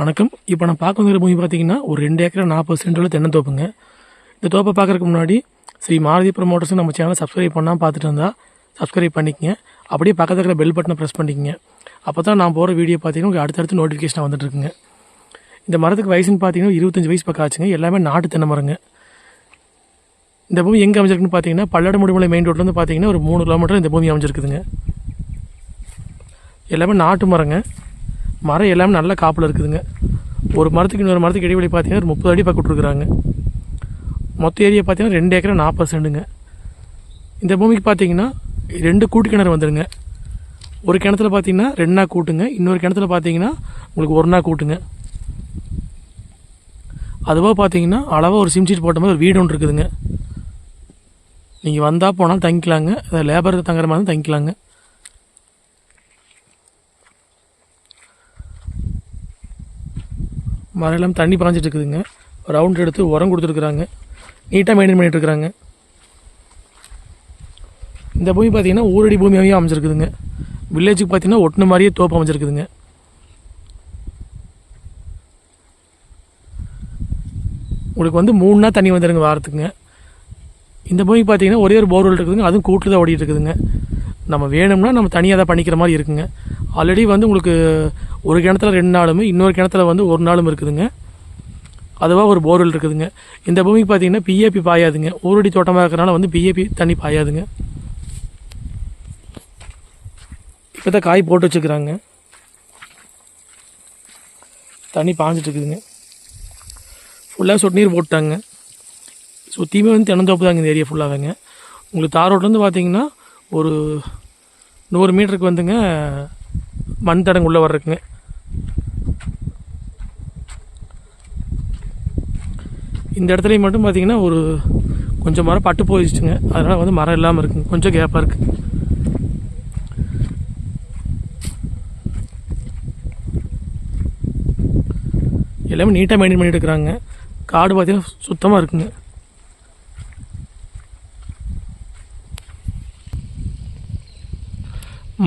வணக்கம். இப்போ நான் பார்க்க வந்துருக்க பூமி பார்த்தீங்கன்னா ஒரு ரெண்டு ஏக்கர் நாற்பது சென்டில் தென்னந்தோப்புங்க இந்த தோப்பை பார்க்கறதுக்கு முன்னாடி ஸ்ரீ மாருதி ப்ரமோட்டர்ஸ் நம்ம சேனலை சப்ஸ்கிரைப் பண்ணால் பார்த்துட்டு இருந்தால் சப்ஸ்கிரைப் பண்ணிக்கங்க. அப்படியே பக்கத்தில் இருக்கிற பெல் பட்டனை ப்ரெஸ் பண்ணிக்கங்க. அப்போ தான் நான் போகிற வீடியோ பார்த்தீங்கன்னா உங்களுக்கு அடுத்தடுத்து நோட்டிஃபிகேஷன் வந்துட்டுருக்குங்க. இந்த மரத்துக்கு வயசுன்னு பார்த்தீங்கன்னா இருபத்தஞ்சி வயசு பக்கம் ஆச்சுங்க. எல்லாமே நாட்டு தென்னை மரங்க. இந்த பூமி எங்கே அமைஞ்சிருக்குன்னு பார்த்தீங்கன்னா பல்லட முடிமலை மெயின் ரோட்லேருந்து பார்த்தீங்கன்னா ஒரு மூணு கிலோமீட்டர் இந்த பூமி அமைஞ்சிருக்குதுங்க. எல்லாமே நாட்டு மரங்க. மரம் எல்லாமே நல்ல காப்பில் இருக்குதுங்க. ஒரு மரத்துக்கு இன்னொரு மரத்துக்கு இடைவெளி பார்த்தீங்கன்னா ஒரு முப்பது அடி பக்கம் விட்ருக்குறாங்க மொத்த ஏரியா பார்த்தீங்கன்னா ரெண்டு ஏக்கரை நாற்பது செண்டுங்க இந்த பூமிக்கு பார்த்தீங்கன்னா ரெண்டு கூட்டு கிணறு வந்துடுங்க ஒரு கிணத்துல பார்த்தீங்கன்னா ரெண்டு நாள் கூட்டுங்க. இன்னொரு கிணத்துல பார்த்தீங்கன்னா உங்களுக்கு ஒரு நாள் கூட்டுங்க. அதுவாக பார்த்தீங்கன்னா அளவாக ஒரு சிம்சீட் போட்ட மாதிரி ஒரு வீடு ஒன்று இருக்குதுங்க. நீங்கள் வந்தால் போனாலும் தங்கிக்கலாங்க. லேபர் தங்குற மாதிரி தங்கிக்கலாங்க. மரம் எல்லாம் தண்ணி பாஞ்சிட்டு இருக்குதுங்க. ரவுண்ட் எடுத்து உரம் கொடுத்துருக்குறாங்க. நீட்டாக மெயின்டைன் பண்ணிகிட்ருக்குறாங்க இந்த பூமி பார்த்திங்கன்னா ஊரடி பூமியாகவே அமைஞ்சிருக்குதுங்க. வில்லேஜுக்கு பார்த்தீங்கன்னா ஒட்டின மாதிரியே தோப்பு அமைஞ்சிருக்குதுங்க. உங்களுக்கு வந்து மூணு நாள் தண்ணி வந்துடுங்க வாரத்துக்குங்க. இந்த பூமிக்கு பார்த்தீங்கன்னா ஒரே ஒரு போர்வெல் இருக்குதுங்க. அதுவும் கூட்டில் தான் ஓடிட்டு இருக்குதுங்க. நம்ம வேணும்னா நம்ம தனியாக தான் பண்ணிக்கிற மாதிரி இருக்குங்க. ஆல்ரெடி வந்து உங்களுக்கு ஒரு கிணத்துல ரெண்டு நாளும் இன்னொரு கிணத்துல வந்து ஒரு நாளும் இருக்குதுங்க. அதுவாக ஒரு போர்வெல் இருக்குதுங்க. இந்த பூமிக்கு பார்த்தீங்கன்னா பிஏபி பாயாதுங்க. ஊரடி தோட்டமாக இருக்கிறனால வந்து பிஏபி தண்ணி பாயாதுங்க. இப்போ தான் காய் போட்டு வச்சுக்கிறாங்க தண்ணி பாஞ்சிட்ருக்குதுங்க ஃபுல்லாக சொட்டு நீர் போட்டாங்க. சுற்றியுமே வந்து தென்னந்தோப்பு தாங்க இந்த ஏரியா ஃபுல்லாகங்க உங்களுக்கு தார் ரோட்லேருந்து பார்த்தீங்கன்னா ஒரு நூறு மீட்டருக்கு வந்துங்க மண் தடங்கு உள்ளே வர்றதுக்குங்க இந்த இடத்துலையும் மட்டும் பார்த்தீங்கன்னா ஒரு கொஞ்சம் மரம் பட்டு போயிடுச்சுங்க. அதனால் வந்து மரம் இல்லாமல் இருக்குங்க. கொஞ்சம் கேப்பாக இருக்குது எல்லாமே நீட்டாக மெயின்டைன் பண்ணிட்டு இருக்கிறாங்க காடு பார்த்தீங்கன்னா சுத்தமாக இருக்குங்க.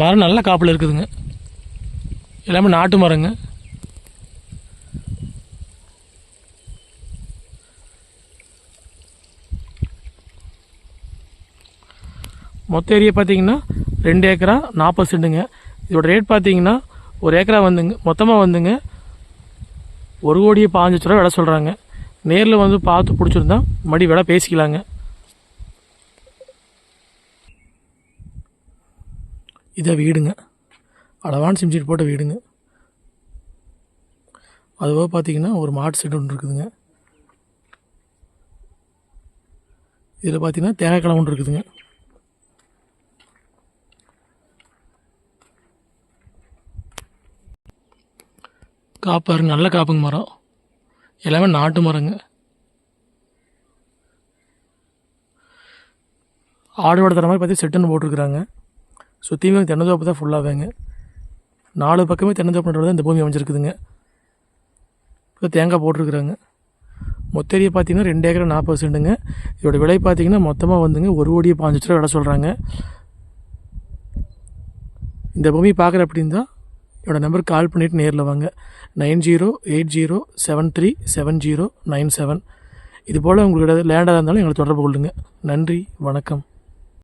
மரம் நல்ல காப்பில் இருக்குதுங்க. எல்லாமே நாட்டு மரங்க. மொத்த ஏரியா பார்த்தீங்கன்னா ரெண்டு ஏக்கரா நாற்பது செண்டுங்க. இதோட ரேட் பார்த்தீங்கன்னா ஒரு ஏக்கரா வந்துங்க. மொத்தமாக வந்துங்க ஒரு கோடியே பாஞ்சு லட்ச ரூபா விலை சொல்கிறாங்க நேரில் வந்து பார்த்து பிடிச்சிருந்தா மறுபடி விலை பேசிக்கலாங்க. இதை வீடுங்க. அளவான சிம்சீட் போட்ட வீடுங்க. அதுவாக பார்த்தீங்கன்னா ஒரு மாட்டு செட் ஒன்று இருக்குதுங்க. இதில் பார்த்தீங்கன்னா தேங்காய் ஒன்று இருக்குதுங்க. காப்பாரு நல்ல காப்புங்க மரம். எல்லாமே நாட்டு மரங்க. ஆடு வளர்த்துற மாதிரி பார்த்து செட்டுன்னு போட்டிருக்குறாங்க. சுற்றியுமே தென்னந்தோப்பு தான் ஃபுல்லாகவேங்க நாலு பக்கமே தென்னந்தோப்பு தான் இந்த பூமி அமைஞ்சிருக்குதுங்க. இப்போ தேங்காய் போட்டிருக்குறாங்க. மொத்த ஏரியா பார்த்தீங்கன்னா ரெண்டு ஏக்கர் நாற்பது சென்ட்டுங்க. இதோட விலை பார்த்தீங்கன்னா மொத்தமாக வந்துங்க ஒரு கோடியே பாஞ்சு லட்ச ரூபா விலை சொல்கிறாங்க இந்த பூமி பார்க்குற அப்படின்னா என்னோடய நம்பருக்கு கால் பண்ணிவிட்டு நேரில் வாங்க. Nine zero eight zero seven three seven zero nine seven. இது போல் உங்களுக்கு லேண்டாக இருந்தாலும் எங்களை தொடர்பு கொள்ளுங்கள் நன்றி வணக்கம்.